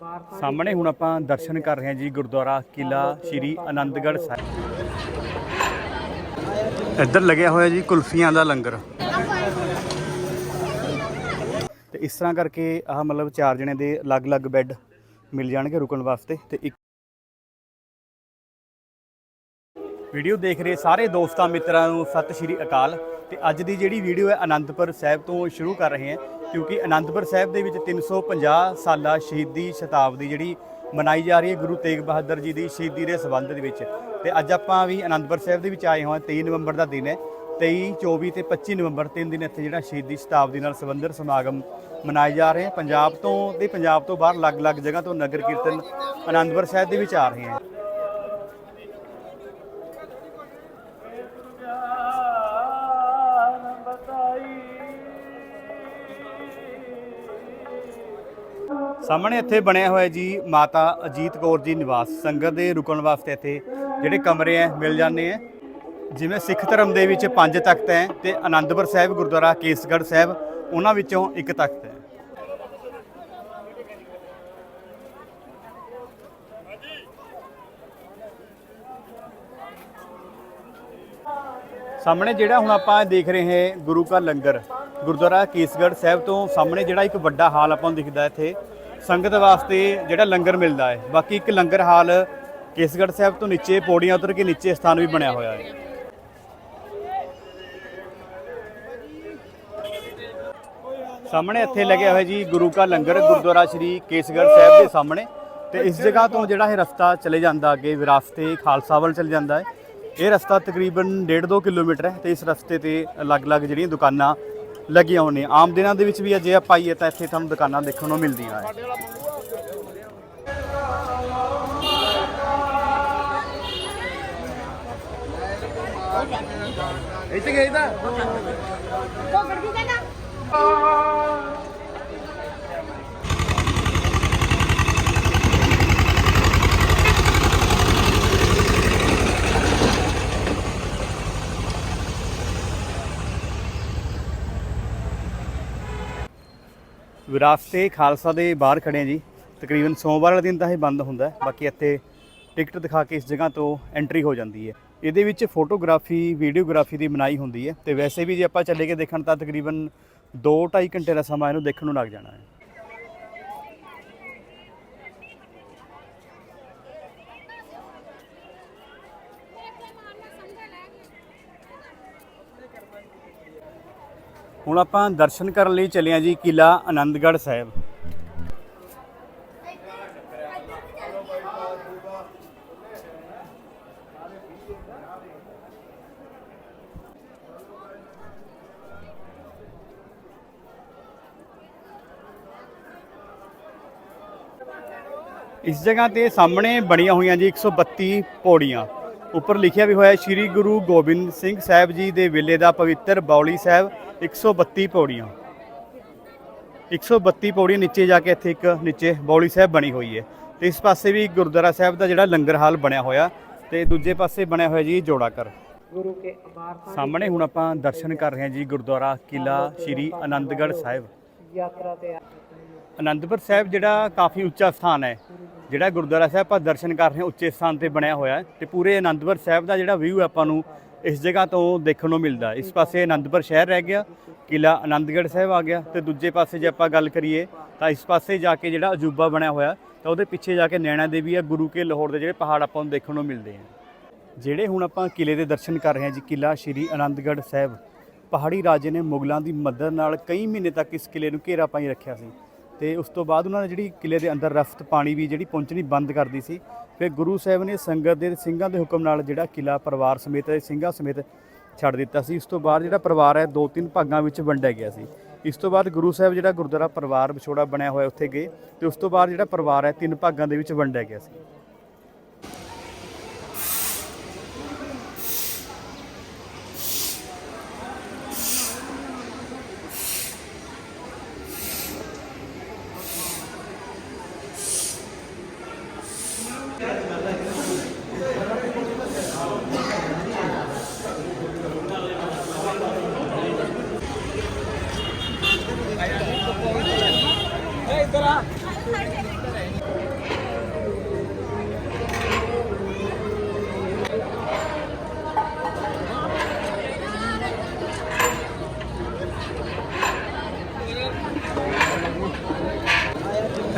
ਸਾਹਮਣੇ ਹੁਣ ਆਪਾਂ ਦਰਸ਼ਨ ਕਰ ਰਹੇ ਹਾਂ ਜੀ ਗੁਰਦੁਆਰਾ ਕਿਲਾ ਸ਼੍ਰੀ ਆਨੰਦਗੜ੍ਹ ਸਾਹਿਬ। ਇੱਧਰ ਲੱਗਿਆ ਹੋਇਆ ਜੀ ਕੁਲਫੀਆਂ ਦਾ ਲੰਗਰ। ਤੇ ਇਸ ਤਰ੍ਹਾਂ ਕਰਕੇ ਆਹ ਮਤਲਬ ਚਾਰ ਜਣੇ ਦੇ ਅਲੱਗ-ਅਲੱਗ ਬੈੱਡ ਮਿਲ ਜਾਣਗੇ ਰੁਕਣ ਵਾਸਤੇ ਤੇ ਇੱਕ ਵੀਡੀਓ ਦੇਖ ਰਹੇ ਸਾਰੇ ਦੋਸਤਾਂ ਮਿੱਤਰਾਂ ਨੂੰ ਸਤਿ ਸ਼੍ਰੀ ਅਕਾਲ। ਤੇ ਅੱਜ ਦੀ ਜਿਹੜੀ ਵੀਡੀਓ ਹੈ ਅਨੰਦਪੁਰ ਸਾਹਿਬ ਤੋਂ ਸ਼ੁਰੂ ਕਰ ਰਹੇ ਹਾਂ, ਕਿਉਂਕਿ ਅਨੰਦਪੁਰ ਸਾਹਿਬ ਦੇ ਵਿੱਚ 350 ਸਾਲਾ ਸ਼ਹੀਦੀ ਸ਼ਤਾਬਦੀ ਜਿਹੜੀ ਮਨਾਈ ਜਾ ਰਹੀ ਹੈ ਗੁਰੂ ਤੇਗ ਬਹਾਦਰ ਜੀ ਦੀ ਸ਼ਹੀਦੀ ਦੇ ਸੰਬੰਧ ਦੇ ਵਿੱਚ। ਤੇ ਅੱਜ ਆਪਾਂ ਵੀ ਅਨੰਦਪੁਰ ਸਾਹਿਬ ਦੇ ਵਿੱਚ ਆਏ ਹੋਏ ਹਾਂ 23 ਨਵੰਬਰ ਦਾ ਦਿਨ ਹੈ। 23 24 ਤੇ 25 ਨਵੰਬਰ ਤਿੰਨ ਦਿਨ ਇੱਥੇ ਜਿਹੜਾ ਸ਼ਹੀਦੀ ਸ਼ਤਾਬਦੀ ਨਾਲ ਸੰਬੰਧਿਤ ਸਮਾਗਮ ਮਨਾਏ ਜਾ ਰਹੇ ਹਨ ਪੰਜਾਬ ਤੋਂ ਤੇ ਪੰਜਾਬ ਤੋਂ ਬਾਹਰ ਅਲੱਗ-ਅਲੱਗ ਜਗ੍ਹਾ ਤੋਂ ਨਗਰ ਕੀਰਤਨ ਆਨੰਦਪੁਰ ਸਾਹਿਬ ਦੇ ਵਿੱਚ ਆ ਰਹੇ ਹਨ ਸਾਹਮਣੇ ਇੱਥੇ ਬਣਿਆ ਹੋਇਆ ਜੀ ਮਾਤਾ ਅਜੀਤ ਕੌਰ ਜੀ ਨਿਵਾਸ, ਸੰਗਤ ਦੇ ਰੁਕਣ ਵਾਸਤੇ ਇੱਥੇ ਜਿਹੜੇ ਕਮਰੇ ਆ ਮਿਲ ਜਾਂਦੇ ਆ ਜਿਵੇਂ ਸਿੱਖ ਧਰਮ ਦੇ ਵਿੱਚ ਪੰਜ ਤਖਤ ਹੈ ਤੇ ਆਨੰਦਪੁਰ ਸਾਹਿਬ, ਗੁਰਦੁਆਰਾ ਕੇਸਗੜ੍ਹ ਸਾਹਿਬ, ਉਹਨਾਂ ਵਿੱਚੋਂ ਇੱਕ ਤਖਤ ਹੈ ਸਾਹਮਣੇ ਜਿਹੜਾ ਹੁਣ ਆਪਾਂ ਦੇਖ ਰਹੇ ਹਾਂ ਗੁਰੂ ਕਾ ਲੰਗਰ, ਗੁਰਦੁਆਰਾ ਕੇਸਗੜ੍ਹ ਸਾਹਿਬ ਤੋਂ ਸਾਹਮਣੇ ਜਿਹੜਾ ਇੱਕ ਵੱਡਾ ਹਾਲ ਆਪਾਂ ਨੂੰ ਦਿਖਦਾ ਇੱਥੇ ਸੰਗਤ ਵਾਸਤੇ ਜਿਹੜਾ ਲੰਗਰ ਮਿਲਦਾ ਹੈ, ਬਾਕੀ ਇੱਕ ਲੰਗਰ ਹਾਲ ਕੇਸਗੜ੍ਹ ਸਾਹਿਬ ਤੋਂ ਨੀਚੇ, ਪੌੜੀਆਂ ਉਤਰ ਕੇ ਨੀਚੇ ਸਥਾਨ ਵੀ ਬਣਿਆ ਹੋਇਆ ਹੈ। ਸਾਹਮਣੇ ਇੱਥੇ ਲੱਗਿਆ ਹੋਇਆ ਜੀ ਗੁਰੂ ਕਾ ਲੰਗਰ, ਗੁਰਦੁਆਰਾ ਸ਼੍ਰੀ ਕੇਸਗੜ੍ਹ ਸਾਹਿਬ ਦੇ ਸਾਹਮਣੇ। ਤੇ ਇਸ ਜਗ੍ਹਾ ਤੋਂ ਜਿਹੜਾ ਇਹ ਰਸਤਾ ਚਲੇ ਜਾਂਦਾ ਅੱਗੇ, ਵਿਰਾਸਤੇ, ਖਾਲਸਾ ਵੱਲ ਚਲੇ ਜਾਂਦਾ ਹੈ। ਇਹ ਰਸਤਾ ਤਕਰੀਬਨ 1.5-2 ਕਿਲੋਮੀਟਰ ਹੈ ਤੇ ਇਸ ਰਸਤੇ ਤੇ ਅਲੱਗ-ਅਲੱਗ ਜਿਹੜੀਆਂ ਦੁਕਾਨਾਂ ਲੱਗੀਆਂ ਹੋਣੀਆਂ ਆਮ ਦਿਨਾਂ ਦੇ ਵਿੱਚ ਵੀ ਅਜੇ ਆਪਾਂ ਆਈਏ ਤਾਂ ਇੱਥੇ ਤੁਹਾਨੂੰ ਦੁਕਾਨਾਂ ਦੇਖਣ ਨੂੰ ਮਿਲਦੀਆਂ ਹੈ ਇੱਥੇ ਗਈ ਤਾਂ? ਵਿਰਾਸਤੇ ਖਾਲਸਾ ਦੇ ਬਾਹਰ ਖੜੇ ਹਾਂ ਜੀ। ਤਕਰੀਬਨ ਸੋਮਵਾਰ ਵਾਲੇ ਦਿਨ ਤਾਂ ਇਹ ਬੰਦ ਹੁੰਦਾ ਬਾਕੀ ਇੱਥੇ ਟਿਕਟ ਦਿਖਾ ਕੇ ਇਸ ਜਗ੍ਹਾ ਤੋਂ ਐਂਟਰੀ ਹੋ ਜਾਂਦੀ ਹੈ। ਇਹਦੇ ਵਿੱਚ ਫੋਟੋਗ੍ਰਾਫੀ ਵੀਡੀਓਗ੍ਰਾਫੀ ਦੀ ਮਨਾਹੀ ਹੁੰਦੀ ਹੈ। ਤੇ ਵੈਸੇ ਵੀ ਜੇ ਆਪਾਂ ਚੱਲੇ ਕੇ ਦੇਖਣ ਤਾਂ ਤਕਰੀਬਨ 2-2.5 ਘੰਟੇ ਦਾ ਸਮਾਂ ਇਹਨੂੰ ਦੇਖਣ ਨੂੰ ਲੱਗ ਜਾਣਾ ਹੈ। ਹੁਣ ਆਪਾਂ ਦਰਸ਼ਨ ਕਰਨ ਲਈ ਚੱਲੇ ਹਾਂ ਜੀ ਕਿਲਾ ਆਨੰਦਗੜ੍ਹ ਸਾਹਿਬ। ਇਸ ਜਗ੍ਹਾ ਤੇ ਸਾਹਮਣੇ ਬਣੀਆਂ ਹੋਈਆਂ ਜੀ 132 ਪੌੜੀਆਂ। ਉੱਪਰ ਲਿਖਿਆ ਵੀ ਹੋਇਆ ਸ੍ਰੀ ਗੁਰੂ ਗੋਬਿੰਦ ਸਿੰਘ ਸਾਹਿਬ ਜੀ ਦੇ ਵੇਲੇ ਦਾ ਪਵਿੱਤਰ ਬੌਲੀ ਸਾਹਿਬ 132 ਪੌੜੀਆਂ। 132 ਪੌੜੀਆਂ ਨੀਚੇ ਜਾ ਕੇ ਇੱਥੇ ਇੱਕ ਨੀਚੇ ਬੌਲੀ ਸਾਹਿਬ ਬਣੀ ਹੋਈ ਹੈ। ਤੇ ਇਸ ਪਾਸੇ ਵੀ ਗੁਰਦੁਆਰਾ ਸਾਹਿਬ ਦਾ ਜਿਹੜਾ ਲੰਗਰ ਹਾਲ ਬਣਿਆ ਹੋਇਆ ਤੇ ਦੂਜੇ ਪਾਸੇ ਬਣਿਆ ਹੋਇਆ ਜੀ ਜੋੜਾ ਕਰ ਗੁਰੂ ਕੇ ਅਮਾਰ ਸਾਹਮਣੇ ਹੁਣ ਆਪਾਂ ਦਰਸ਼ਨ ਕਰ ਰਹੇ ਹਾਂ ਜੀ ਗੁਰਦੁਆਰਾ ਕਿਲਾ ਸ੍ਰੀ ਆਨੰਦਗੜ੍ਹ ਸਾਹਿਬ। ਯਾਤਰਾ ਤੇ ਅਨੰਦਪੁਰ ਸਾਹਿਬ ਜਿਹੜਾ ਕਾਫੀ ਉੱਚਾ ਸਥਾਨ ਹੈ ਜਿਹੜਾ ਗੁਰਦੁਆਰਾ ਸਾਹਿਬ ਆਪਾਂ ਦਰਸ਼ਨ ਕਰ ਰਹੇ ਹਾਂ, ਉੱਚੇ ਸਥਾਨ ਤੇ ਬਣਿਆ ਹੋਇਆ ਹੈ ਤੇ ਪੂਰੇ ਆਨੰਦਪੁਰ ਸਾਹਿਬ ਦਾ ਜਿਹੜਾ ਵਿਊ ਆਪਾਂ ਨੂੰ ਇਸ ਜਗ੍ਹਾ ਤੋਂ ਦੇਖਣ ਨੂੰ ਮਿਲਦਾ ਇਸ ਪਾਸੇ ਅਨੰਦਪੁਰ ਸ਼ਹਿਰ ਰਹਿ ਗਿਆ ਕਿਲਾ ਆਨੰਦਗੜ੍ਹ ਸਾਹਿਬ ਆ ਗਿਆ ਤੇ ਦੂਜੇ ਪਾਸੇ ਜੇ ਆਪਾਂ ਗੱਲ ਕਰੀਏ ਤਾਂ ਇਸ ਪਾਸੇ ਜਾ ਕੇ ਜਿਹੜਾ ਅਜੂਬਾ ਬਣਿਆ ਹੋਇਆ ਤਾਂ ਉਹਦੇ ਪਿੱਛੇ ਜਾ ਕੇ ਨੈਣਾ ਦੇਵੀ ਆ ਗੁਰੂ ਕੇ ਲਾਹੌਰ ਦੇ ਜਿਹੜੇ ਪਹਾੜ ਆਪਾਂ ਨੂੰ ਦੇਖਣ ਨੂੰ ਮਿਲਦੇ ਆ ਜਿਹੜੇ ਹੁਣ ਆਪਾਂ ਕਿਲੇ ਦੇ ਦਰਸ਼ਨ ਕਰ ਰਹੇ ਹਾਂ ਜੀ ਕਿਲਾ ਸ਼੍ਰੀ ਆਨੰਦਗੜ੍ਹ ਸਾਹਿਬ, ਪਹਾੜੀ ਰਾਜੇ ਨੇ ਮੁਗਲਾਂ ਦੀ ਮਦਦ ਨਾਲ ਕਈ ਮਹੀਨੇ ਤੱਕ ਇਸ ਕਿਲੇ ਨੂੰ ਘੇਰਾ ਪਾਈ ਰੱਖਿਆ ਸੀ। ਤੇ ਉਸ ਤੋਂ ਬਾਅਦ ਉਹਨਾਂ ਨੇ ਜਿਹੜੀ ਕਿਲੇ ਦੇ ਅੰਦਰ ਰਫਤ ਪਾਣੀ ਵੀ ਜਿਹੜੀ ਪਹੁੰਚਣੀ ਬੰਦ ਕਰਦੀ ਸੀ। ਫਿਰ ਗੁਰੂ ਸਾਹਿਬ ਨੇ ਸੰਗਤ ਦੇ ਸਿੰਘਾਂ ਦੇ ਹੁਕਮ ਨਾਲ ਜਿਹੜਾ ਕਿਲਾ ਪਰਿਵਾਰ ਸਮੇਤ ਸਿੰਘਾਂ ਸਮੇਤ ਛੱਡ ਦਿੱਤਾ ਸੀ। ਉਸ ਤੋਂ ਬਾਅਦ ਜਿਹੜਾ ਪਰਿਵਾਰ ਹੈ, ਦੋ ਤਿੰਨ ਭਾਗਾਂ ਵਿੱਚ ਵੰਡਿਆ ਗਿਆ ਸੀ। ਇਸ ਤੋਂ ਬਾਅਦ ਗੁਰੂ ਸਾਹਿਬ ਜਿਹੜਾ ਗੁਰਦੁਆਰਾ ਪਰਿਵਾਰ ਵਿਛੋੜਾ ਬਣਿਆ ਹੋਇਆ ਉੱਥੇ ਗਏ ਤੇ ਉਸ ਤੋਂ ਬਾਅਦ ਜਿਹੜਾ ਪਰਿਵਾਰ ਹੈ, ਤਿੰਨ ਭਾਗਾਂ ਦੇ ਵਿੱਚ ਵੰਡਿਆ ਗਿਆ ਸੀ।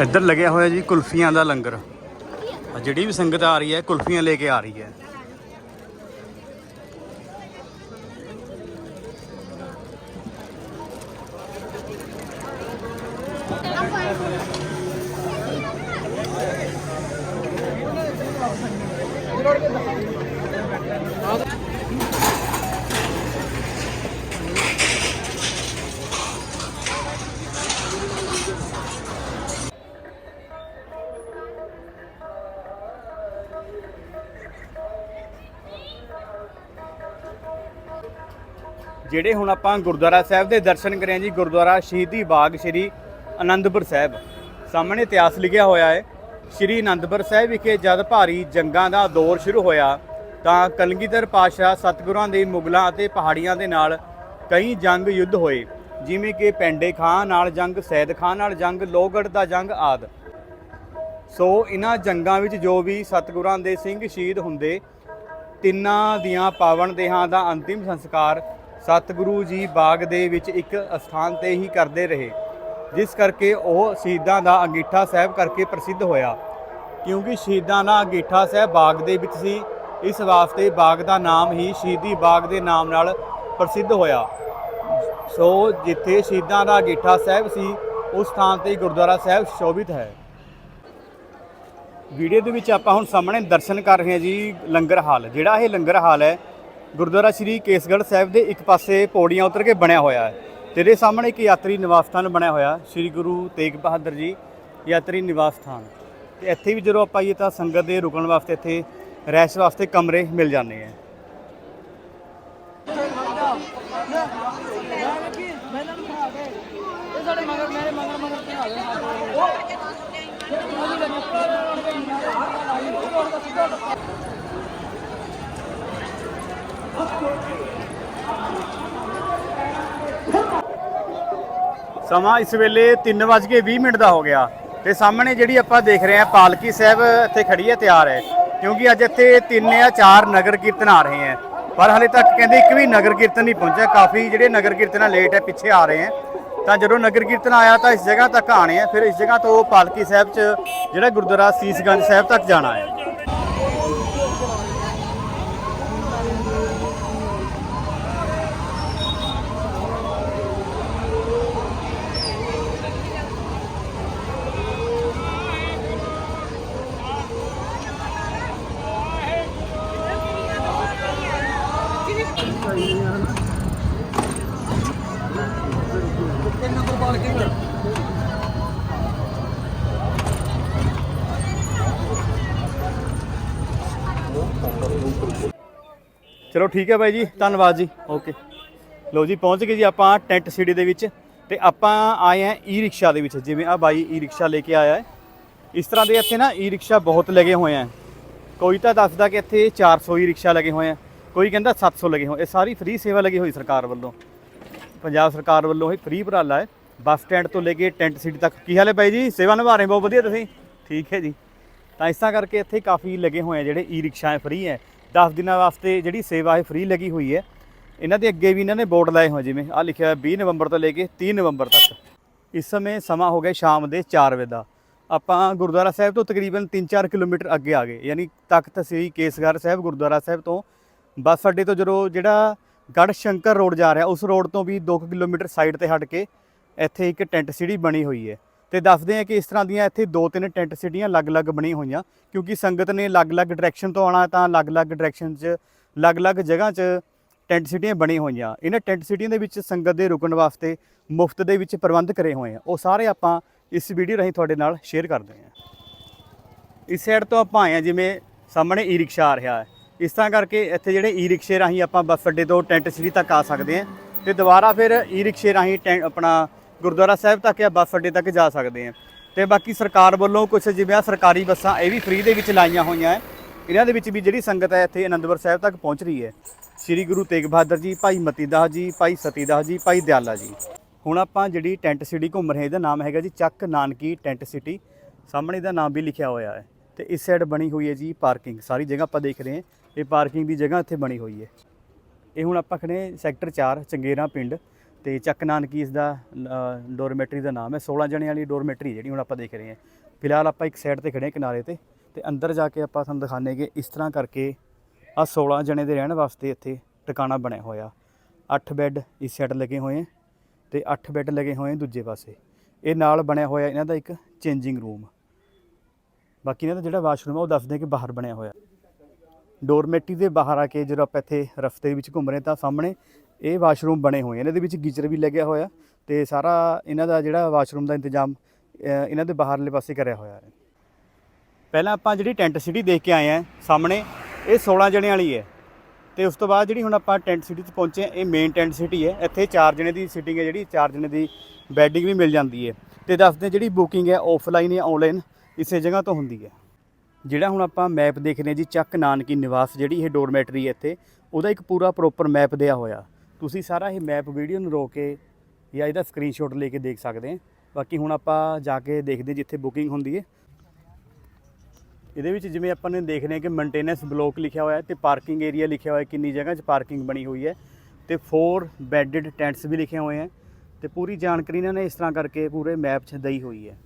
ਇੱਧਰ ਲੱਗਿਆ ਹੋਇਆ ਜੀ ਕੁਲਫੀਆਂ ਦਾ ਲੰਗਰ। ਆ ਜਿਹੜੀ ਵੀ ਸੰਗਤ ਆ ਰਹੀ ਹੈ, ਕੁਲਫੀਆਂ ਲੈ ਕੇ ਆ ਰਹੀ ਹੈ। ਜਿਹੜੇ ਹੁਣ ਆਪਾਂ ਗੁਰਦੁਆਰਾ ਸਾਹਿਬ ਦੇ ਦਰਸ਼ਨ ਕਰਿਆ ਜੀ, ਗੁਰਦੁਆਰਾ ਸ਼ਹੀਦੀ ਬਾਗ ਸ੍ਰੀ ਅਨੰਦਪੁਰ ਸਾਹਿਬ। ਸਾਹਮਣੇ ਇਤਿਹਾਸ ਲਿਖਿਆ ਹੋਇਆ ਹੈ, ਸ੍ਰੀ ਅਨੰਦਪੁਰ ਸਾਹਿਬ ਵਿਖੇ ਜਦ ਭਾਰੀ ਜੰਗਾਂ ਦਾ ਦੌਰ ਸ਼ੁਰੂ ਹੋਇਆ, ਤਾਂ ਕਲਗੀਧਰ ਪਾਤਸ਼ਾਹ ਸਤਿਗੁਰਾਂ ਦੇ ਮੁਗਲਾਂ ਅਤੇ ਪਹਾੜੀਆਂ ਦੇ ਨਾਲ ਕਈ ਜੰਗ ਯੁੱਧ ਹੋਏ, ਜਿਵੇਂ ਕਿ ਪੈਂਡੇ ਖਾਂ ਨਾਲ ਜੰਗ, ਸੈਦ ਖਾਂ ਨਾਲ ਜੰਗ, ਲੋਹਗੜ੍ਹ ਦਾ ਜੰਗ ਆਦ। ਸੋ ਇਹਨਾਂ ਜੰਗਾਂ ਵਿੱਚ ਜੋ ਵੀ ਸਤਿਗੁਰਾਂ ਦੇ ਸਿੰਘ ਸ਼ਹੀਦ ਹੁੰਦੇ, ਤਿੰਨਾਂ ਦੀਆਂ ਪਾਵਨ ਦੇਹਾਂ ਦਾ ਅੰਤਿਮ ਸੰਸਕਾਰ ਸਤਿਗੁਰੂ ਜੀ ਬਾਗ ਦੇ ਵਿੱਚ ਇੱਕ ਅਸਥਾਨ ਤੇ ਹੀ ਕਰਦੇ ਰਹੇ, ਜਿਸ ਕਰਕੇ ਉਹ ਸ਼ਹੀਦਾਂ ਦਾ ਅੰਗੀਠਾ ਸਾਹਿਬ ਕਰਕੇ ਪ੍ਰਸਿੱਧ ਹੋਇਆ। ਕਿਉਂਕਿ ਸ਼ਹੀਦਾਂ ਦਾ ਅੰਗੀਠਾ ਸਾਹਿਬ ਬਾਗ ਦੇ ਵਿੱਚ ਸੀ, ਇਸ ਵਾਸਤੇ ਬਾਗ ਦਾ ਨਾਮ ਹੀ ਸ਼ਹੀਦੀ ਬਾਗ ਦੇ ਨਾਮ ਨਾਲ ਪ੍ਰਸਿੱਧ ਹੋਇਆ। ਸੋ ਜਿੱਥੇ ਸ਼ਹੀਦਾਂ ਦਾ ਅੰਗੀਠਾ ਸਾਹਿਬ ਸੀ, ਉਸ ਸਥਾਨ ਤੇ ਗੁਰਦੁਆਰਾ ਸਾਹਿਬ ਸ਼ੋਭਿਤ ਹੈ। ਵੀਡੀਓ ਦੇ ਵਿੱਚ ਆਪਾਂ ਹੁਣ ਸਾਹਮਣੇ ਦਰਸ਼ਨ ਕਰ ਰਹੇ ਹਾਂ ਜੀ ਲੰਗਰ ਹਾਲ। ਜਿਹੜਾ ਇਹ ਲੰਗਰ ਹਾਲ ਹੈ ਗੁਰਦੁਆਰਾ ਸ੍ਰੀ ਕੇਸਗੜ੍ਹ ਸਾਹਿਬ ਦੇ ਇੱਕ ਪਾਸੇ ਪੌੜੀਆਂ ਉਤਰ ਕੇ ਬਣਿਆ ਹੋਇਆ ਹੈ। ਤੇਰੇ ਸਾਹਮਣੇ ਇੱਕ ਯਾਤਰੀ ਨਿਵਾਸ ਸਥਾਨ ਬਣਿਆ ਹੋਇਆ ਸ੍ਰੀ ਗੁਰੂ ਤੇਗ ਬਹਾਦਰ ਜੀ ਯਾਤਰੀ ਨਿਵਾਸ ਸਥਾਨ। ਤੇ ਇੱਥੇ ਵੀ ਜਦੋਂ ਆਪਾਂ ਆਈਏ ਤਾਂ ਸੰਗਤ ਦੇ ਰੁਕਣ ਵਾਸਤੇ ਇੱਥੇ ਰਹਿਸ਼ ਵਾਸਤੇ ਕਮਰੇ ਮਿਲ ਜਾਂਦੇ ਆ ਸਮਾਂ ਇਸ ਵੇਲੇ 3:20 ਮਿੰਟ ਦਾ ਹੋ ਗਿਆ ਤੇ ਸਾਹਮਣੇ ਜਿਹੜੀ ਆਪਾਂ ਦੇਖ ਰਹੇ ਹਾਂ, ਪਾਲਕੀ ਸਾਹਿਬ ਇੱਥੇ ਖੜੀ ਹੈ, ਤਿਆਰ ਹੈ। ਕਿਉਂਕਿ ਅੱਜ ਇੱਥੇ ਤਿੰਨ ਜਾਂ ਚਾਰ ਨਗਰ ਕੀਰਤਨ ਆ ਰਹੇ ਹੈ। ਪਰ ਹਲੇ ਤੱਕ ਕਹਿੰਦੇ ਇੱਕ ਵੀ ਨਗਰ ਕੀਰਤਨ ਨਹੀਂ ਪਹੁੰਚਿਆ। ਕਾਫੀ ਜਿਹੜੇ ਨਗਰ ਕੀਰਤਨ ਲੇਟ ਹੈ, ਪਿੱਛੇ ਆ ਰਹੇ ਹੈ। ਤਾਂ ਜਦੋਂ ਨਗਰ ਕੀਰਤਨ ਆਇਆ ਤਾਂ ਇਸ ਜਗ੍ਹਾ ਤੱਕ ਆਣੇ ਹੈ। ਫਿਰ ਇਸ ਜਗ੍ਹਾ ਤੋਂ ਪਾਲਕੀ ਸਾਹਿਬ 'ਚ ਜਿਹੜਾ ਗੁਰਦੁਆਰਾ ਸੀਸਗੰਜ ਸਾਹਿਬ ਤੱਕ ਜਾਣਾ ਹੈ। ਚਲੋ ਠੀਕ ਹੈ ਬਾਈ ਜੀ, ਧੰਨਵਾਦ ਜੀ। ਓਕੇ ਲੋ ਜੀ, ਪਹੁੰਚ ਗਏ ਜੀ ਆਪਾਂ ਟੈਂਟ ਸਿਟੀ ਦੇ ਵਿੱਚ ਤੇ ਆਪਾਂ ਆਏ ਆਂ ਈ ਰਿਕਸ਼ਾ ਦੇ ਵਿੱਚ, ਜਿਵੇਂ ਆ ਬਾਈ ਈ ਰਿਕਸ਼ਾ ਲੈ ਕੇ ਆਇਆ ਹੈ। ਇਸ ਤਰ੍ਹਾਂ ਦੇ ਇੱਥੇ ਨਾ ਈ ਰਿਕਸ਼ਾ ਬਹੁਤ ਲੱਗੇ ਹੋਏ ਆ ਕੋਈ ਤਾਂ ਦੱਸਦਾ ਕਿ ਇੱਥੇ 400 ਈ ਰਿਕਸ਼ਾ ਲੱਗੇ ਹੋਏ ਆ ਕੋਈ ਕਹਿੰਦਾ 700 ਲੱਗੇ ਹੋ ਇਹ ਸਾਰੀ ਫ੍ਰੀ ਸੇਵਾ ਲੱਗੀ ਹੋਈ ਸਰਕਾਰ ਵੱਲੋਂ। ਪੰਜਾਬ ਸਰਕਾਰ ਵੱਲੋਂ ਇਹ ਫ੍ਰੀ ਉਪਰਾਲਾ ਹੈ। ਬੱਸ ਸਟੈਂਡ ਤੋਂ ਲੈ ਕੇ ਟੈਂਟ ਸਿਟੀ ਤੱਕ। ਕੀ ਹਾਲ ਹੈ ਬਾਈ ਜੀ? ਸੇਵਾ ਨਿਭਾ ਰਹੇ ਬਹੁਤ ਵਧੀਆ ਤੁਸੀਂ? ਠੀਕ ਹੈ ਜੀ। ਤਾਂ ਇਸ ਤਰ੍ਹਾਂ ਕਰਕੇ ਇੱਥੇ ਕਾਫੀ ਲੱਗੇ ਹੋਏ ਆ ਜਿਹੜੇ ਈ ਰਿਕਸ਼ਾ ਹੈ ਫ੍ਰੀ ਹੈ। 10 ਦਿਨਾਂ ਵਾਸਤੇ ਜਿਹੜੀ ਸੇਵਾ ਹੈ ਫ੍ਰੀ ਲੱਗੀ ਹੋਈ ਹੈ। ਇਹਨਾਂ ਦੇ ਅੱਗੇ ਵੀ ਇਹਨਾਂ ਨੇ ਬੋਰਡ ਲਾਏ ਹੋਏ ਜਿਵੇਂ ਆ ਲਿਖਿਆ ਹੋਇਆ 20 ਨਵੰਬਰ ਤੋਂ ਲੈ ਕੇ 30 ਨਵੰਬਰ ਤੱਕ। ਇਸ ਸਮੇਂ ਸਮਾਂ ਹੋ ਗਿਆ ਸ਼ਾਮ ਦੇ 4 ਵਜੇ ਦਾ। ਆਪਾਂ ਗੁਰਦੁਆਰਾ ਸਾਹਿਬ ਤੋਂ ਤਕਰੀਬਨ 3-4 ਕਿਲੋਮੀਟਰ ਅੱਗੇ ਆ ਗਏ। ਯਾਨੀ ਤਖਤ ਸ੍ਰੀ ਕੇਸਗੜ੍ਹ ਸਾਹਿਬ ਗੁਰਦੁਆਰਾ ਸਾਹਿਬ ਤੋਂ ਬੱਸ ਅੱਡੇ ਤੋਂ ਜਦੋਂ ਜਿਹੜਾ ਗੜ੍ਹ ਸ਼ੰਕਰ ਰੋਡ ਜਾ ਰਿਹਾ, ਉਸ ਰੋਡ ਤੋਂ ਵੀ 2 ਕਿਲੋਮੀਟਰ ਸਾਈਡ ਤੇ ਹਟ ਕੇ ਇੱਥੇ ਇੱਕ ਟੈਂਟ ਸਿਟੀ ਬਣੀ ਹੋਈ ਹੈ। ਤੇ ਦੱਸਦੇ ਆ ਕਿ ਇਸ ਤਰ੍ਹਾਂ ਦੀਆਂ ਇੱਥੇ ਦੋ ਤਿੰਨ ਟੈਂਟ ਸਿਟੀਆਂ ਅਲੱਗ-ਅਲੱਗ ਬਣੀ ਹੋਈਆਂ, ਕਿਉਂਕਿ ਸੰਗਤ ਨੇ ਅਲੱਗ-ਅਲੱਗ ਡਾਇਰੈਕਸ਼ਨ ਤੋਂ ਆਉਣਾ ਤਾਂ ਅਲੱਗ-ਅਲੱਗ ਡਾਇਰੈਕਸ਼ਨ 'ਚ, ਅਲੱਗ-ਅਲੱਗ ਜਗ੍ਹਾ 'ਚ ਟੈਂਟ ਸਿਟੀਆਂ ਬਣੀ ਹੋਈਆਂ। ਇਹਨਾਂ ਟੈਂਟ ਸਿਟੀਆਂ ਦੇ ਵਿੱਚ ਸੰਗਤ ਦੇ ਰੁਕਣ ਵਾਸਤੇ ਮੁਫਤ ਦੇ ਵਿੱਚ ਪ੍ਰਬੰਧ ਕਰੇ ਹੋਏ ਆ। ਉਹ ਸਾਰੇ ਆਪਾਂ ਇਸ ਵੀਡੀਓ ਰਾਹੀਂ ਤੁਹਾਡੇ ਨਾਲ ਸ਼ੇਅਰ ਕਰਦੇ ਹਾਂ। ਇਸ ਸਾਈਡ ਤੋਂ ਆਪਾਂ ਆਏ ਆ ਜਿਵੇਂ ਸਾਹਮਣੇ ਈ ਰਿਕਸ਼ਾ ਆ ਰਿਹਾ ਹੈ। ਇਸ ਤਰ੍ਹਾਂ ਕਰਕੇ ਇੱਥੇ ਜਿਹੜੇ ਈ ਰਿਕਸ਼ੇ ਰਾਹੀਂ ਆਪਾਂ ਬੱਸ ਅੱਡੇ ਤੋਂ ਟੈਂਟ ਸਿਟੀ ਤੱਕ ਆ ਸਕਦੇ ਹਾਂ ਤੇ ਦੁਬਾਰਾ ਫਿਰ ਈ ਰਿਕਸ਼ੇ ਰਾਹੀਂ ਟੈਂ- ਆਪਣਾ ਗੁਰਦੁਆਰਾ ਸਾਹਿਬ ਤੱਕ ਜਾਂ ਬੱਸ ਅੱਡੇ ਤੱਕ ਜਾ ਸਕਦੇ ਹਾਂ। ਤੇ ਬਾਕੀ ਸਰਕਾਰ ਵੱਲੋਂ ਕੁਝ ਜਿਵੇਂ ਆ ਸਰਕਾਰੀ ਬੱਸਾਂ ਇਹ ਵੀ ਫ੍ਰੀ ਦੇ ਵਿੱਚ ਲਾਈਆਂ ਹੋਈਆਂ ਹੈ। ਇਹਨਾਂ ਦੇ ਵਿੱਚ ਵੀ ਜਿਹੜੀ ਸੰਗਤ ਹੈ ਇੱਥੇ ਅਨੰਦਪੁਰ ਸਾਹਿਬ ਤੱਕ ਪਹੁੰਚ ਰਹੀ ਹੈ। ਸ੍ਰੀ ਗੁਰੂ ਤੇਗ ਬਹਾਦਰ ਜੀ, ਭਾਈ ਮਤੀ ਦਾਸ ਜੀ, ਭਾਈ ਸਤੀਦਾਸ ਜੀ, ਭਾਈ ਦਿਆਲਾ ਜੀ। ਹੁਣ ਆਪਾਂ ਜਿਹੜੀ ਟੈਂਟ ਸਿਟੀ ਘੁੰਮ ਰਹੇ ਇਹਦਾ ਨਾਮ ਹੈਗਾ ਜੀ ਚੱਕ ਨਾਨਕੀ ਟੈਂਟ ਸਿਟੀ। ਸਾਹਮਣੇ ਇਹਦਾ ਨਾਮ ਵੀ ਲਿਖਿਆ ਹੋਇਆ ਹੈ। ਤੇ ਇਸ ਸਾਈਡ ਬਣੀ ਹੋਈ ਹੈ ਜੀ ਪਾਰਕਿੰਗ। ਸਾਰੀ ਜਗ੍ਹਾ ਆਪਾਂ ਦੇਖ ਰਹੇ ਹਾਂ। ਇਹ ਪਾਰਕਿੰਗ ਦੀ ਜਗ੍ਹਾ ਇੱਥੇ ਬਣੀ ਹੋਈ ਹੈ। ਇਹ ਹੁਣ ਆਪਾਂ ਖੜੇ ਸੈਕਟਰ 4 ਚੰਗੇਰਾ ਪਿੰਡ ਤੇ ਚੱਕ ਨਾਨਕੀ ਇਸ ਦਾ ਡੋਰਮੈਟਰੀ ਦਾ ਨਾਮ ਹੈ। 16 ਜਣੇ ਵਾਲੀ ਡੋਰਮੈਟਰੀ ਜਿਹੜੀ ਹੁਣ ਆਪਾਂ ਦੇਖ ਰਹੇ ਹਾਂ। ਫਿਲਹਾਲ ਆਪਾਂ ਇੱਕ ਸਾਈਡ ਤੇ ਖੜੇ ਹਾਂ ਕਿਨਾਰੇ ਤੇ ਤੇ ਅੰਦਰ ਜਾ ਕੇ ਆਪਾਂ ਤੁਹਾਨੂੰ ਦਿਖਾਣੇ ਕਿ ਇਸ ਤਰ੍ਹਾਂ ਕਰਕੇ ਆ 16 ਜਣੇ ਦੇ ਰਹਿਣ ਵਾਸਤੇ ਇੱਥੇ ਟਿਕਾਣਾ ਬਣਿਆ ਹੋਇਆ। 8 ਬੈੱਡ ਇਸ ਸਾਈਡ ਲੱਗੇ ਹੋਏ ਹੈ ਤੇ 8 ਬੈੱਡ ਲੱਗੇ ਹੋਏ ਹੈ ਦੂਜੇ ਪਾਸੇ। ਇਹ ਨਾਲ ਬਣਿਆ ਹੋਇਆ ਇਹਨਾਂ ਦਾ ਇੱਕ ਚੇਂਜਿੰਗ ਰੂਮ ਬਾਕੀ ਇਹਨਾਂ ਦਾ ਜਿਹੜਾ ਵਾਸ਼ਰੂਮ ਹੈ ਉਹ ਦੱਸਦੇ ਕਿ ਬਾਹਰ ਬਣਿਆ ਹੋਇਆ। ਡੋਰਮੈਟੀ ਦੇ ਬਾਹਰ ਆ ਕੇ ਜਦੋਂ ਆਪਾਂ ਇੱਥੇ ਰਸਤੇ ਵਿੱਚ ਘੁੰਮ ਰਹੇ ਤਾਂ ਸਾਹਮਣੇ ਇਹ ਵਾਸ਼ਰੂਮ ਬਣੇ ਹੋਏ ਨੇ ਇਹਦੇ ਵਿੱਚ ਗੀਜ਼ਰ ਵੀ ਲੱਗਿਆ ਹੋਇਆ ਤੇ ਸਾਰਾ ਇਹਨਾਂ ਦਾ ਜਿਹੜਾ ਵਾਸ਼ਰੂਮ ਦਾ ਇੰਤਜ਼ਾਮ ਇਹਨਾਂ ਦੇ ਬਾਹਰਲੇ ਪਾਸੇ ਕਰਿਆ ਹੋਇਆ ਹੈ। ਪਹਿਲਾਂ ਆਪਾਂ ਜਿਹੜੀ ਟੈਂਟ ਸਿਟੀ ਦੇਖ ਕੇ ਆਏ ਆ ਸਾਹਮਣੇ ਇਹ 16 ਜਣੇ ਵਾਲੀ ਹੈ। ਤੇ ਉਸ ਤੋਂ ਬਾਅਦ ਜਿਹੜੀ ਹੁਣ ਆਪਾਂ ਟੈਂਟ ਸਿਟੀ 'ਚ ਪਹੁੰਚੇ ਹਾਂ, ਇਹ ਮੇਨ ਟੈਂਟ ਸਿਟੀ ਹੈ। ਇੱਥੇ 4 ਜਣੇ ਦੀ ਸਿਟਿੰਗ ਹੈ ਜਿਹੜੀ 4 ਜਣੇ ਦੀ ਬੈਡਿੰਗ ਵੀ ਮਿਲ ਜਾਂਦੀ ਹੈ। ਤੇ ਦੱਸਦੇ ਜਿਹੜੀ ਬੁਕਿੰਗ ਹੈ ਆਫਲਾਈਨ ਜਾਂ ਆਨਲਾਈਨ ਇਸੇ ਜਗ੍ਹਾ ਤੋਂ ਹੁੰਦੀ ਹੈ। ਜਿਹੜਾ ਹੁਣ ਆਪਾਂ ਮੈਪ ਦੇਖ ਰਹੇ ਹਾਂ ਜੀ, ਚੱਕ ਨਾਨਕੀ ਨਿਵਾਸ ਜਿਹੜੀ ਇਹ ਡੋਰਮੈਟਰੀ ਹੈ ਇੱਥੇ, ਉਹਦਾ ਇੱਕ ਪੂਰਾ ਪ੍ਰੋਪਰ ਮੈਪ ਦਿਆ ਹੋਇਆ। ਤੁਸੀਂ ਸਾਰਾ ਇਹ ਮੈਪ ਵੀਡੀਓ ਨੂੰ ਰੋਕ ਕੇ ਜਾਂ ਇਹਦਾ ਸਕਰੀਨਸ਼ਾਟ ਲੈ ਕੇ ਦੇਖ ਸਕਦੇ ਹਾਂ। ਬਾਕੀ ਹੁਣ ਆਪਾਂ ਜਾ ਕੇ ਦੇਖਦੇ ਜਿੱਥੇ ਬੁਕਿੰਗ ਹੁੰਦੀ ਹੈ। ਇਹਦੇ ਵਿੱਚ ਜਿਵੇਂ ਆਪਾਂ ਨੇ ਦੇਖ ਰਹੇ ਹਾਂ ਕਿ ਮੇਨਟੇਨੈਂਸ ਬਲੋਕ ਲਿਖਿਆ ਹੋਇਆ ਹੈ ਤੇ ਪਾਰਕਿੰਗ ਏਰੀਆ ਲਿਖਿਆ ਹੋਇਆ ਕਿੰਨੀ ਜਗ੍ਹਾ 'ਚ ਪਾਰਕਿੰਗ ਬਣੀ ਹੋਈ ਹੈ। ਤੇ 4 ਬੈੱਡਡ ਟੈਂਟਸ ਵੀ ਲਿਖੇ ਹੋਏ ਹੈ। ਤੇ ਪੂਰੀ ਜਾਣਕਾਰੀ ਇਹਨਾਂ ਨੇ ਇਸ ਤਰ੍ਹਾਂ ਕਰਕੇ ਪੂਰੇ ਮੈਪ 'ਚ ਦਈ ਹੋਈ ਹੈ।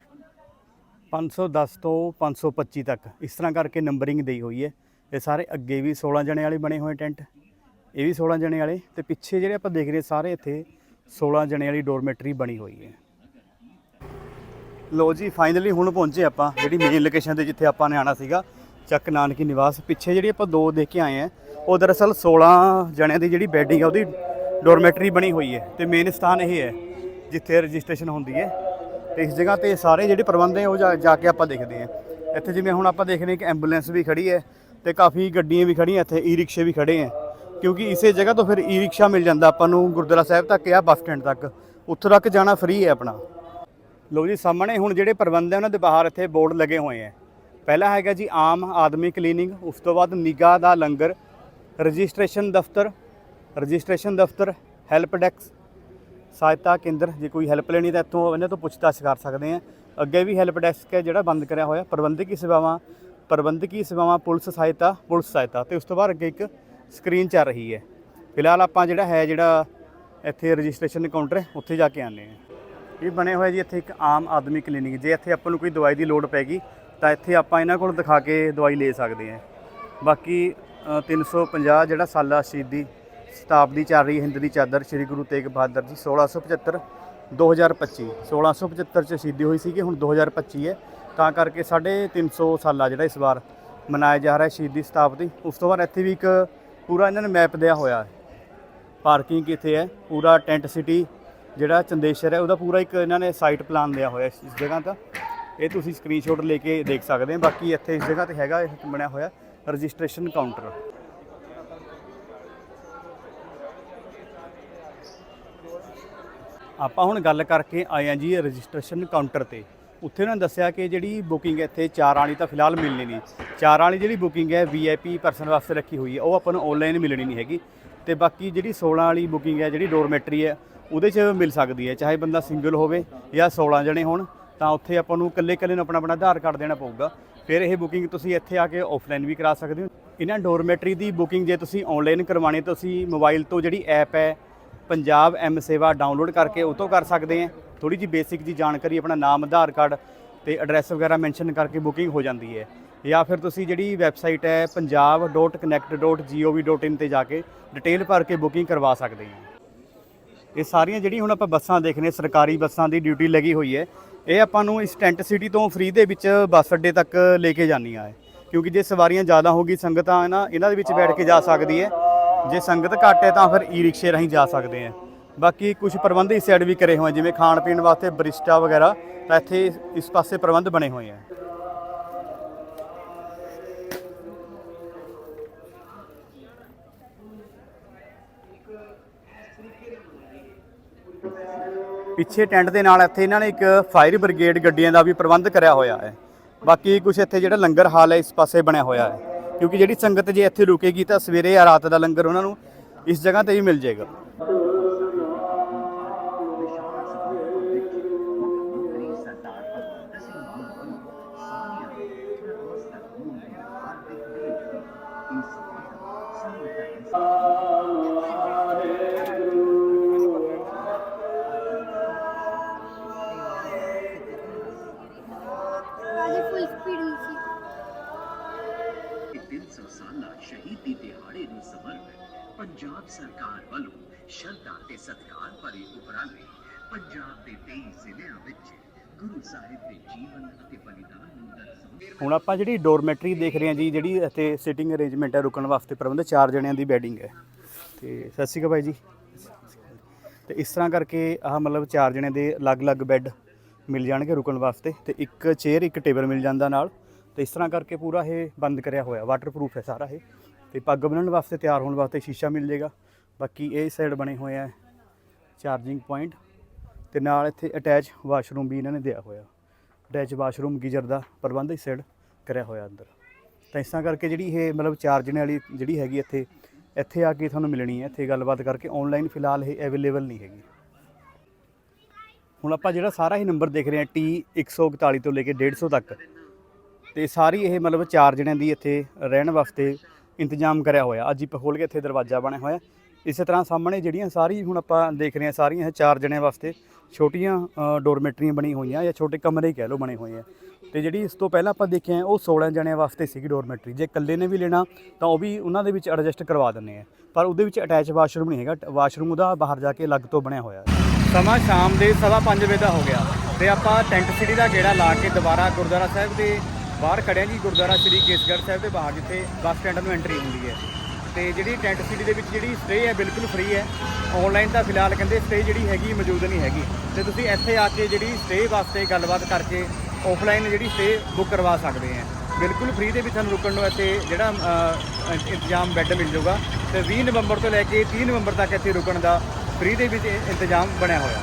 510 ਤੋਂ 525 ਤੱਕ ਇਸ ਤਰ੍ਹਾਂ ਕਰਕੇ ਨੰਬਰਿੰਗ ਦੇਈ ਹੋਈ ਹੈ ਇਹ ਸਾਰੇ ਅੱਗੇ ਵੀ 16 ਜਣੇ ਵਾਲੇ ਬਣੇ ਹੋਏ ਟੈਂਟ, ਇਹ ਵੀ 16 ਜਣੇ ਵਾਲੇ ਤੇ ਪਿੱਛੇ ਜਿਹੜੇ ਆਪਾਂ ਦੇਖ ਰਹੇ ਸਾਰੇ ਇੱਥੇ 16 ਜਣੇ ਵਾਲੀ ਡੋਰਮੈਟਰੀ ਬਣੀ ਹੋਈ ਹੈ। ਲੋ ਜੀ ਫਾਈਨਲੀ ਹੁਣ ਪਹੁੰਚੇ ਆਪਾਂ ਜਿਹੜੀ ਮੇਨ ਲੋਕੇਸ਼ਨ ਤੇ ਜਿੱਥੇ ਆਪਾਂ ਨੇ ਆਣਾ ਸੀਗਾ, ਚੱਕ ਨਾਨਕੀ ਨਿਵਾਸ। ਪਿੱਛੇ ਜਿਹੜੀ ਆਪਾਂ ਦੋ ਦੇਖ ਕੇ ਆਏ ਆ ਉਹ ਦਰਅਸਲ 16 ਜਣਿਆਂ ਦੀ ਜਿਹੜੀ ਬੈਡਿੰਗ ਹੈ ਉਹਦੀ ਡੋਰਮੈਟਰੀ ਬਣੀ ਹੋਈ ਹੈ ਤੇ ਮੇਨ ਸਥਾਨ ਇਹ ਹੈ, ਜਿੱਥੇ ਰਜਿਸਟ੍ਰੇਸ਼ਨ ਹੁੰਦੀ ਹੈ। ਤੇ ਇਸ ਜਗ੍ਹਾ ਤੇ ਸਾਰੇ ਜਿਹੜੇ ਪ੍ਰਬੰਧ ਹੈ ਉਹ ਜਾ ਜਾ ਕੇ ਆਪਾਂ ਦੇਖਦੇ ਹਾਂ। ਇੱਥੇ ਜਿਵੇਂ ਹੁਣ ਆਪਾਂ ਦੇਖ ਰਹੇ ਹਾਂ ਕਿ ਐਂਬੂਲੈਂਸ ਵੀ ਖੜੀ ਹੈ ਤੇ ਕਾਫੀ ਗੱਡੀਆਂ ਵੀ ਖੜੀਆਂ ਇੱਥੇ ਈ ਰਿਕਸ਼ੇ ਵੀ ਖੜੇ ਹੈ। ਕਿਉਂਕਿ ਇਸੇ ਜਗ੍ਹਾ ਤੋਂ ਫਿਰ ਈ ਰਿਕਸ਼ਾ ਮਿਲ ਜਾਂਦਾ ਆਪਾਂ ਨੂੰ ਗੁਰਦੁਆਰਾ ਸਾਹਿਬ ਤੱਕ ਜਾਂ ਬੱਸ ਸਟੈਂਡ ਤੱਕ। ਉੱਥੋਂ ਤੱਕ ਜਾਣਾ ਫ੍ਰੀ ਹੈ ਆਪਣਾ। ਲੋ ਜੀ, ਸਾਹਮਣੇ ਹੁਣ ਜਿਹੜੇ ਪ੍ਰਬੰਧ ਹੈ ਉਹਨਾਂ ਦੇ ਬਾਹਰ ਇੱਥੇ ਬੋਰਡ ਲੱਗੇ ਹੋਏ ਹੈ। ਪਹਿਲਾ ਹੈਗਾ ਜੀ, ਆਮ ਆਦਮੀ ਕਲੀਨਿੰਗ, ਉਸ ਤੋਂ ਬਾਅਦ ਨਿਗਾਹ ਦਾ ਲੰਗਰ, ਰਜਿਸਟ੍ਰੇਸ਼ਨ ਦਫ਼ਤਰ ਰਜਿਸਟ੍ਰੇਸ਼ਨ ਦਫ਼ਤਰ, ਹੈਲਪ ਡੈਸਕ ਸਹਾਇਤਾ ਕੇਂਦਰ ਜੇ ਕੋਈ ਹੈਲਪ ਲੈਣੀ ਤਾਂ ਇੱਥੋਂ ਇਹਨਾਂ ਤੋਂ ਪੁੱਛਤਾਛ ਕਰ ਸਕਦੇ ਆ ਅੱਗੇ ਵੀ ਹੈਲਪ ਡੈਸਕ ਹੈ ਜਿਹੜਾ ਬੰਦ ਕਰਿਆ ਹੋਇਆ। ਪ੍ਰਬੰਧਕੀ ਸੇਵਾਵਾਂ ਪ੍ਰਬੰਧਕੀ ਸੇਵਾਵਾਂ ਪੁਲਿਸ ਸਹਾਇਤਾ ਪੁਲਿਸ ਸਹਾਇਤਾ ਤੇ ਉਸ ਤੋਂ ਬਾਅਦ ਅੱਗੇ ਇੱਕ ਸਕਰੀਨ ਚੱਲ ਰਹੀ ਹੈ। ਫਿਲਹਾਲ ਆਪਾਂ ਜਿਹੜਾ ਹੈ ਜਿਹੜਾ ਇੱਥੇ ਰਜਿਸਟ੍ਰੇਸ਼ਨ ਕਾਊਂਟਰ ਹੈ ਉੱਥੇ ਜਾ ਕੇ ਆਨੇ ਆ ਇਹ ਬਣੇ ਹੋਇਆ ਜੀ ਇੱਥੇ ਇੱਕ ਆਮ ਆਦਮੀ ਕਲੀਨਿਕ ਜੇ ਇੱਥੇ ਆਪਾਂ ਨੂੰ ਕੋਈ ਦਵਾਈ ਦੀ ਲੋੜ ਪੈਗੀ ਤਾਂ ਇੱਥੇ ਆਪਾਂ ਇਹਨਾਂ ਕੋਲ ਦਿਖਾ ਕੇ ਦਵਾਈ ਲੈ ਸਕਦੇ ਹਾਂ। ਬਾਕੀ ਅ, 350 ਜਿਹੜਾ ਸਾਲਾ ਸ਼ਹੀਦੀ ਸ਼ਤਾਬਦੀ ਚੱਲ ਰਹੀ ਹੈ, ਹਿੰਦ ਦੀ ਚਾਦਰ, ਸ੍ਰੀ ਗੁਰੂ ਤੇਗ ਬਹਾਦਰ ਜੀ 1675 2025 1675 ਚ ਸ਼ਹੀਦੀ ਹੋਈ ਸੀਗੀ, ਹੁਣ 2025 ਹੈ। ਤਾਂ ਕਰਕੇ 350 ਸਾਲਾ ਜਿਹੜਾ ਇਸ ਵਾਰ ਮਨਾਇਆ ਜਾ ਰਿਹਾ ਸ਼ਹੀਦੀ ਸ਼ਤਾਬਦੀ ਉਸ ਤੋਂ ਬਾਅਦ ਇੱਥੇ ਵੀ ਇੱਕ ਪੂਰਾ ਇਹਨਾਂ ਨੇ ਮੈਪ ਦਿਆ ਹੋਇਆ ਹੈ। ਪਾਰਕਿੰਗ ਕਿੱਥੇ ਹੈ, ਪੂਰਾ ਟੈਂਟ ਸਿਟੀ ਜਿਹੜਾ ਚੰਦੇਸ਼ਰ ਹੈ, ਉਹਦਾ ਪੂਰਾ ਇੱਕ ਇਹਨਾਂ ਨੇ ਸਾਈਟ ਪਲਾਨ ਦਿਆ ਹੋਇਆ ਇਸ ਇਸ ਜਗ੍ਹਾ ਦਾ। ਇਹ ਤੁਸੀਂ ਸਕਰੀਨਸ਼ਾਟ ਲੈ ਕੇ ਦੇਖ ਸਕਦੇ ਹੋ, ਬਾਕੀ ਇੱਥੇ ਇਸ ਜਗ੍ਹਾ ਤੇ ਹੈਗਾ, ਇਹ ਬਣਿਆ ਹੋਇਆ, ਰਜਿਸਟ੍ਰੇਸ਼ਨ ਕਾਊਂਟਰ ਆਪਾਂ ਹੁਣ ਗੱਲ ਕਰਕੇ ਆਏ ਆ ਜੀ ਰਜਿਸਟ੍ਰੇਸ਼ਨ ਕਾਊਂਟਰ ਤੇ। ਉੱਥੇ ਉਹਨਾਂ ਨੇ ਦੱਸਿਆ ਕਿ ਜਿਹੜੀ ਬੁਕਿੰਗ ਇੱਥੇ ਚਾਰ ਵਾਲੀ ਤਾਂ ਫਿਲਹਾਲ ਮਿਲਣੀ ਨਹੀਂ। ਚਾਰ ਵਾਲੀ ਜਿਹੜੀ ਬੁਕਿੰਗ ਹੈ ਵੀਆਈਪੀ ਪਰਸਨ ਵਾਸਤੇ ਰੱਖੀ ਹੋਈ ਹੈ, ਉਹ ਆਪਾਂ ਨੂੰ ਆਨਲਾਈਨ ਮਿਲਣੀ ਨਹੀਂ ਹੈਗੀ। ਤੇ ਬਾਕੀ ਜਿਹੜੀ 16 ਵਾਲੀ ਬੁਕਿੰਗ ਹੈ, ਜਿਹੜੀ ਡੋਰਮੈਟਰੀ ਹੈ, ਉਹਦੇ 'ਚ ਮਿਲ ਸਕਦੀ ਹੈ, ਚਾਹੇ ਬੰਦਾ ਸਿੰਗਲ ਹੋਵੇ ਜਾਂ 16 ਜਣੇ ਹੋਣ, ਤਾਂ ਉੱਥੇ ਆਪਾਂ ਨੂੰ ਇਕੱਲੇ ਇਕੱਲੇ ਨੂੰ ਆਪਣਾ ਆਪਣਾ ਆਧਾਰ ਕਾਰਡ ਦੇਣਾ ਪਊਗਾ। ਫਿਰ ਇਹ ਬੁਕਿੰਗ ਤੁਸੀਂ ਇੱਥੇ ਆ ਕੇ ਆਫਲਾਈਨ ਵੀ ਕਰਾ ਸਕਦੇ ਹੋ। ਇਹਨਾਂ ਡੋਰਮੈਟਰੀ ਦੀ ਬੁਕਿੰਗ ਜੇ ਤੁਸੀਂ ਆਨਲਾਈਨ ਕਰਵਾਣੀ ਤੁਸੀਂ ਮੋਬਾਈਲ ਤੋਂ ਜਿਹੜੀ ਐਪ ਹੈ ਪੰਜਾਬ ਐਮ ਸੇਵਾ ਡਾਊਨਲੋਡ ਕਰਕੇ ਉਹ ਤੋਂ ਕਰ ਸਕਦੇ ਆ ਥੋੜੀ ਜੀ ਬੇਸਿਕ ਜੀ ਜਾਣਕਾਰੀ, ਆਪਣਾ ਨਾਮ, ਆਧਾਰ ਕਾਰਡ ਤੇ ਐਡਰੈਸ ਵਗੈਰਾ ਮੈਂਸ਼ਨ ਕਰਕੇ ਬੁਕਿੰਗ ਹੋ ਜਾਂਦੀ ਹੈ। ਜਾਂ ਫਿਰ ਤੁਸੀਂ ਜਿਹੜੀ ਵੈਬਸਾਈਟ ਹੈ punjab.connect.gov.in ਤੇ ਜਾ ਕੇ ਡਿਟੇਲ ਭਰ ਕੇ ਬੁਕਿੰਗ ਕਰਵਾ ਸਕਦੇ ਹੋ। ਇਹ ਸਾਰੀਆਂ ਜਿਹੜੀ ਹੁਣ ਆਪਾਂ ਬੱਸਾਂ ਦੇਖਨੇ ਸਰਕਾਰੀ ਬੱਸਾਂ ਦੀ ਡਿਊਟੀ ਲੱਗੀ ਹੋਈ ਹੈ। ਇਹ ਆਪਾਂ ਨੂੰ ਇਸ ਟੈਂਟ ਸਿਟੀ ਤੋਂ ਫ੍ਰੀ ਦੇ ਵਿੱਚ ਬੱਸ ਅੱਡੇ ਤੱਕ ਲੈ ਕੇ ਜਾਂਦੀਆਂ ਹੈ। ਕਿਉਂਕਿ ਜੇ ਸਵਾਰੀਆਂ ਜ਼ਿਆਦਾ ਹੋਗੀ ਸੰਗਤਾਂ ਨਾ, ਇਹਨਾਂ ਦੇ ਵਿੱਚ ਬੈਠ ਕੇ ਜਾ ਸਕਦੀ ਹੈ। ਜੇ ਸੰਗਤ ਘੱਟ ਹੈ ਤਾਂ ਫਿਰ ਈ ਰਿਕਸ਼ੇ ਰਾਹੀਂ ਜਾ ਸਕਦੇ ਆ। ਬਾਕੀ ਕੁਝ ਪ੍ਰਬੰਧ ਇਸ ਸਾਈਡ ਵੀ ਕਰੇ ਹੋਏ ਜਿਵੇਂ ਖਾਣ ਪੀਣ ਵਾਸਤੇ ਬਰਿਸਟਾ ਵਗੈਰਾ, ਤਾਂ ਇੱਥੇ ਇਸ ਪਾਸੇ ਪ੍ਰਬੰਧ ਬਣੇ ਹੋਏ ਆ। ਪਿੱਛੇ ਟੈਂਟ ਦੇ ਨਾਲ ਇੱਥੇ ਇਹਨਾਂ ਨੇ ਇੱਕ ਫਾਇਰ ਬ੍ਰਿਗੇਡ ਗੱਡੀਆਂ ਦਾ ਵੀ ਪ੍ਰਬੰਧ ਕਰਿਆ ਹੋਇਆ ਹੈ। ਬਾਕੀ ਕੁਝ ਇੱਥੇ ਜਿਹੜਾ ਲੰਗਰ ਹਾਲ ਹੈ, ਇਸ ਪਾਸੇ ਬਣਿਆ ਹੋਇਆ ਹੈ। ਕਿਉਂਕਿ ਜਿਹੜੀ ਸੰਗਤ ਜੇ ਇੱਥੇ ਰੁਕੇਗੀ ਤਾਂ ਸਵੇਰੇ ਜਾਂ ਰਾਤ ਦਾ ਲੰਗਰ ਉਹਨਾਂ ਨੂੰ ਇਸ ਜਗ੍ਹਾ ਤੇ ਹੀ ਮਿਲ ਜਾਏਗਾ। ਹੁਣ ਆਪਾਂ ਜਿਹੜੀ ਡੋਰਮੈਟਰੀ ਦੇਖ ਰਹੇ ਹਾਂ ਜੀ, ਜਿਹੜੀ ਇੱਥੇ ਸਿਟਿੰਗ ਅਰੇਂਜਮੈਂਟ ਹੈ ਰੁਕਣ ਵਾਸਤੇ ਪ੍ਰਬੰਧ ਚਾਰ ਜਣਿਆਂ ਦੀ ਬੈਡਿੰਗ ਹੈ। ਤੇ ਸਤਿ ਸ਼੍ਰੀ ਅਕਾਲ ਬਾਈ ਜੀ। ਤੇ ਇਸ ਤਰ੍ਹਾਂ ਕਰਕੇ ਆਹ ਮਤਲਬ ਚਾਰ ਜਣੇ ਦੇ ਅਲੱਗ-ਅਲੱਗ ਬੈੱਡ ਮਿਲ ਜਾਣਗੇ ਰੁਕਣ ਵਾਸਤੇ ਤੇ ਇੱਕ ਚੇਅਰ ਇੱਕ ਟੇਬਲ ਮਿਲ ਜਾਂਦਾ ਨਾਲ। ਤੇ ਇਸ ਤਰ੍ਹਾਂ ਕਰਕੇ ਪੂਰਾ ਇਹ ਬੰਦ ਕਰਿਆ ਹੋਇਆ ਵਾਟਰਪ੍ਰੂਫ ਹੈ ਸਾਰਾ ਇਹ। ਤੇ ਪੱਗ ਬੰਨਣ ਵਾਸਤੇ ਤਿਆਰ ਹੋਣ ਵਾਸਤੇ ਸ਼ੀਸ਼ਾ ਮਿਲ ਜਾਏਗਾ। ਬਾਕੀ ਇਹ ਸਾਈਡ ਬਣੇ ਹੋਏ ਆ ਚਾਰਜਿੰਗ ਪੁਆਇੰਟ ਤੇ ਨਾਲ ਇੱਥੇ ਅਟੈਚ ਵਾਸ਼ਰੂਮ ਵੀ ਇਹਨਾਂ ਨੇ ਦਿਆ ਹੋਇਆ। ਅਟੈਚ ਵਾਸ਼ਰੂਮ ਗੀਜ਼ਰ ਦਾ ਪ੍ਰਬੰਧ ਇਸ ਸਾਈਡ ਕਰਿਆ ਹੋਇਆ ਅੰਦਰ। ਤਾਂ ਇਸ ਕਰਕੇ ਜਿਹੜੀ ਇਹ ਮਤਲਬ ਚਾਰਜਣ ਵਾਲੀ ਜਿਹੜੀ ਹੈਗੀ ਇੱਥੇ ਇੱਥੇ ਆ ਕੇ ਤੁਹਾਨੂੰ ਮਿਲਣੀ ਹੈ। ਇੱਥੇ ਗੱਲਬਾਤ ਕਰਕੇ ਆਨਲਾਈਨ ਫਿਲਹਾਲ ਇਹ ਅਵੇਲੇਬਲ ਨਹੀਂ ਹੈਗੀ। ਹੁਣ ਆਪਾਂ ਜਿਹੜਾ ਸਾਰਾ ਹੀ ਨੰਬਰ ਦੇਖ ਰਹੇ ਹਾਂ ਟੀ 141 ਤੋਂ ਲੈ ਕੇ 150 ਤੱਕ, ਤੇ ਸਾਰੀ ਇਹ ਮਤਲਬ ਚਾਰ ਜਣਿਆਂ ਦੀ ਇੱਥੇ ਰਹਿਣ ਵਾਸਤੇ ਇੰਤਜ਼ਾਮ ਕਰਿਆ ਹੋਇਆ। ਅੱਜ ਹੀ ਖੋਲ ਕੇ ਇੱਥੇ ਦਰਵਾਜ਼ਾ ਬਣਿਆ ਹੋਇਆ। ਇਸੇ ਤਰ੍ਹਾਂ ਸਾਹਮਣੇ ਜਿਹੜੀਆਂ ਸਾਰੀ ਹੁਣ ਆਪਾਂ ਦੇਖ ਰਹੇ ਹਾਂ, ਸਾਰੀਆਂ ਇਹ ਚਾਰ ਜਣਿਆਂ ਵਾਸਤੇ ਛੋਟੀਆਂ ਡੋਰਮੈਟਰੀਆਂ ਬਣੀ ਹੋਈਆਂ ਜਾਂ ਛੋਟੇ ਕਮਰੇ ਹੀ ਕਹਿ ਲਓ ਬਣੇ ਹੋਏ ਆ। ਤੇ ਜਿਹੜੀ ਇਸ ਤੋਂ ਪਹਿਲਾਂ ਆਪਾਂ ਦੇਖਿਆ ਉਹ 16 ਜਣਿਆਂ ਵਾਸਤੇ ਸੀਗੀ ਡੋਰਮੈਟਰੀ। ਜੇ ਇਕੱਲੇ ਨੇ ਵੀ ਲੈਣਾ ਤਾਂ ਉਹ ਵੀ ਉਹਨਾਂ ਦੇ ਵਿੱਚ ਐਡਜਸਟ ਕਰਵਾ ਦਿੰਦੇ ਆ। ਪਰ ਉਹਦੇ ਵਿੱਚ ਅਟੈਚ ਵਾਸ਼ਰੂਮ ਨਹੀਂ ਹੈਗਾ ਵਾਸ਼ਰੂਮ ਉਹਦਾ ਬਾਹਰ ਜਾ ਕੇ ਅਲੱਗ ਤੋਂ ਬਣਿਆ ਹੋਇਆ ਸਮਾਂ ਸ਼ਾਮ ਦੇ 5:30 ਵਜੇ ਦਾ ਹੋ ਗਿਆ ਤੇ ਆਪਾਂ ਟੈਂਟ ਸਿਟੀ ਦਾ ਗੇੜਾ ਲਾ ਕੇ ਦੁਬਾਰਾ ਗੁਰਦੁਆਰਾ ਸਾਹਿਬ ਦੇ ਬਾਹਰ ਖੜੇ ਜੀ। ਗੁਰਦੁਆਰਾ ਸ੍ਰੀ ਕੇਸਗੜ੍ਹ ਸਾਹਿਬ ਦੇ ਬਾਹਰ, ਜਿੱਥੇ ਬੱਸ ਸਟੈਂਡ ਨੂੰ ਐਂਟਰੀ ਹੁੰਦੀ ਹੈ। ਤੇ ਜਿਹੜੀ ਟੈਂਟ ਸਿਟੀ ਦੇ ਵਿੱਚ ਜਿਹੜੀ ਸਟੇ ਹੈ, ਬਿਲਕੁਲ ਫ੍ਰੀ ਹੈ। ਆਨਲਾਈਨ ਤਾਂ ਫਿਲਹਾਲ ਕਹਿੰਦੇ ਸਟੇ ਜਿਹੜੀ ਹੈਗੀ, ਮੌਜੂਦ ਨਹੀਂ ਹੈਗੀ। ਤੇ ਤੁਸੀਂ ਇੱਥੇ ਆ ਕੇ ਜਿਹੜੀ ਸਟੇ ਵਾਸਤੇ ਗੱਲਬਾਤ ਕਰਕੇ ਆਫਲਾਈਨ ਜਿਹੜੀ ਸਟੇ ਬੁੱਕ ਕਰਵਾ ਸਕਦੇ ਆ ਬਿਲਕੁਲ ਫ੍ਰੀ ਦੇ ਵਿੱਚ ਤੁਹਾਨੂੰ ਰੁਕਣ ਨੂੰ ਇੱਥੇ ਜਿਹੜਾ ਇੰਤਜ਼ਾਮ ਬੈੱਡ ਮਿਲ ਜਾਊਗਾ। ਤੇ 20 ਨਵੰਬਰ ਤੋਂ ਲੈ ਕੇ 30 ਨਵੰਬਰ ਤੱਕ ਇੱਥੇ ਰੁਕਣ ਦਾ ਫ੍ਰੀ ਦੇ ਵਿੱਚ ਇੰਤਜ਼ਾਮ ਬਣਿਆ ਹੋਇਆ।